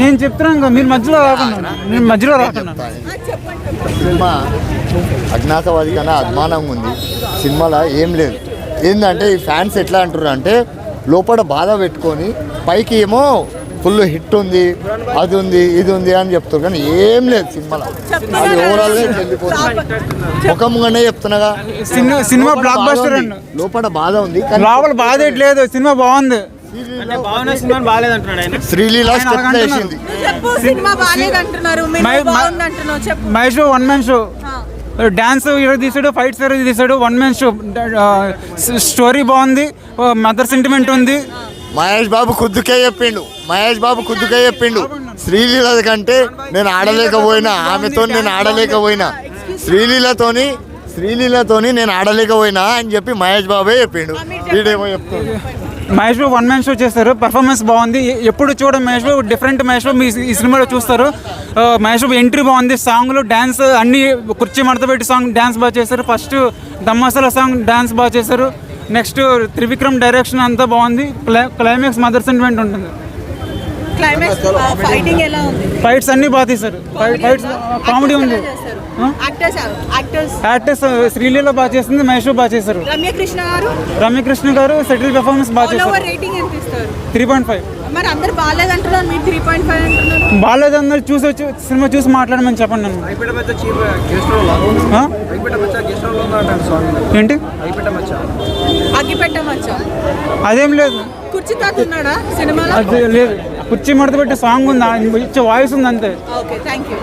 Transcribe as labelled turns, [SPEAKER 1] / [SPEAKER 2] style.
[SPEAKER 1] నేను చెప్తున్నాను మీరు మధ్యలో రాకుండా. నేను మధ్యలో రాకుండా.
[SPEAKER 2] సినిమా అజ్ఞాతవాది కన్నా అభిమానంగా ఉంది. సినిమాలో ఏం లేదు. ఏంటంటే ఈ ఫ్యాన్స్ ఎట్లా అంటారు అంటే లోపల బాధ పెట్టుకొని పైకి ఏమో ఫుల్ హిట్ ఉంది అది ఉంది ఇది ఉంది అని చెప్తారు కానీ ఏం లేదు సినిమాలో. అది ఓవరాల్గా వెళ్ళిపోతుంది. ముఖంగానే చెప్తున్నాగా.
[SPEAKER 1] సినిమా సినిమా బ్లాక్ బస్టర్
[SPEAKER 2] లోపల బాధ ఉంది. కానీ
[SPEAKER 1] లోపల బాధ లేదు. సినిమా బాగుంది.
[SPEAKER 2] శ్రీలీల
[SPEAKER 1] ఆయన
[SPEAKER 2] స్టెప్
[SPEAKER 1] అలాగంటున్నారు.
[SPEAKER 2] వేసింది.
[SPEAKER 3] చెప్పు సినిమా బాగాలేదు అంటున్నారు మీరు
[SPEAKER 1] మై- మై-
[SPEAKER 3] బాగుంది అంటున్నావు చెప్పు.
[SPEAKER 1] Mahesh one man show. Dance ఈరోజు తీసాడు ఫైట్స్ ఈరోజు తీసాడు వన్ మ్యాన్ షో. స్టోరీ బాగుంది మదర్ సెంటిమెంట్ ఉంది.
[SPEAKER 2] మహేష్ బాబు కుద్దుకే చెప్పిండు. మహేష్ బాబు కుద్దుకే చెప్పిండు. శ్రీలీల కంటే నేను ఆడలేకపోయినా ఆమెతో నేను ఆడలేకపోయినా. శ్రీలీలతోని శ్రీలీలతోని నేను ఆడలేకపోయినా అని చెప్పి మహేష్ బాబే చెప్పిండు. వీడేమో చెప్తాడు.
[SPEAKER 1] Mahesh Babu one man show చేస్తారు. పర్ఫార్మెన్స్ బాగుంది. ఎప్పుడు చూడ మహేష్ బాబు డిఫరెంట్ మహేష్ బాబు. మీ ఈ సినిమాలో చూస్తారు. మహేష్ బాబు ఎంట్రీ బాగుంది. సాంగ్లు డ్యాన్స్ అన్ని కుర్చీ మడతపెట్టి సాంగ్ డ్యాన్స్ బాగా చేశారు. ఫస్ట్ దమ్మాసల సాంగ్ డ్యాన్స్ బాగా చేశారు. నెక్స్ట్ త్రివిక్రమ్ డైరెక్షన్ అంతా బాగుంది. క్లై- క్లైమాక్స్ మదర్ సెంటిమెంట్ ఉంటుంది.
[SPEAKER 3] క్లైమాక్స్ ఫైటింగ్ ఎలా ఉంది?
[SPEAKER 1] ఫైట్స్ అన్ని బాగా తీశారు. ఫైట్స్ కామెడీ ఉంది?
[SPEAKER 3] యాక్టర్స్
[SPEAKER 1] శ్రీలీల బాగా చేసింది మహేష్ బాగా చేశారు.
[SPEAKER 3] రమ్య కృష్ణ గారు?
[SPEAKER 1] రమ్యకృష్ణ గారు సెటిల్ పెర్ఫార్మెన్స్ బాగా
[SPEAKER 3] ఆల్
[SPEAKER 1] చేశారు.
[SPEAKER 3] ఓవర్ రేటింగ్ ఎంత ఇస్తారు?
[SPEAKER 1] త్రీ పాయింట్ ఫైవ్
[SPEAKER 3] మరి అందరు బాగాలేదు అంటున్నారు మీరు త్రీ పాయింట్ ఫైవ్ అంటున్నారు.
[SPEAKER 1] బాగాలేదు అందరు చూసి వచ్చి సినిమా చూసి మాట్లాడమని చెప్పండి నన్ను? ఏంటి? అదేం లేదు.
[SPEAKER 3] కుర్చీ సినిమాలో?
[SPEAKER 1] అది లేదు. కుర్చీ మడత పెట్టి సాంగ్ ఉంది? ఇచ్చే వాయిస్ ఉంది అంతే.
[SPEAKER 3] Okay thank you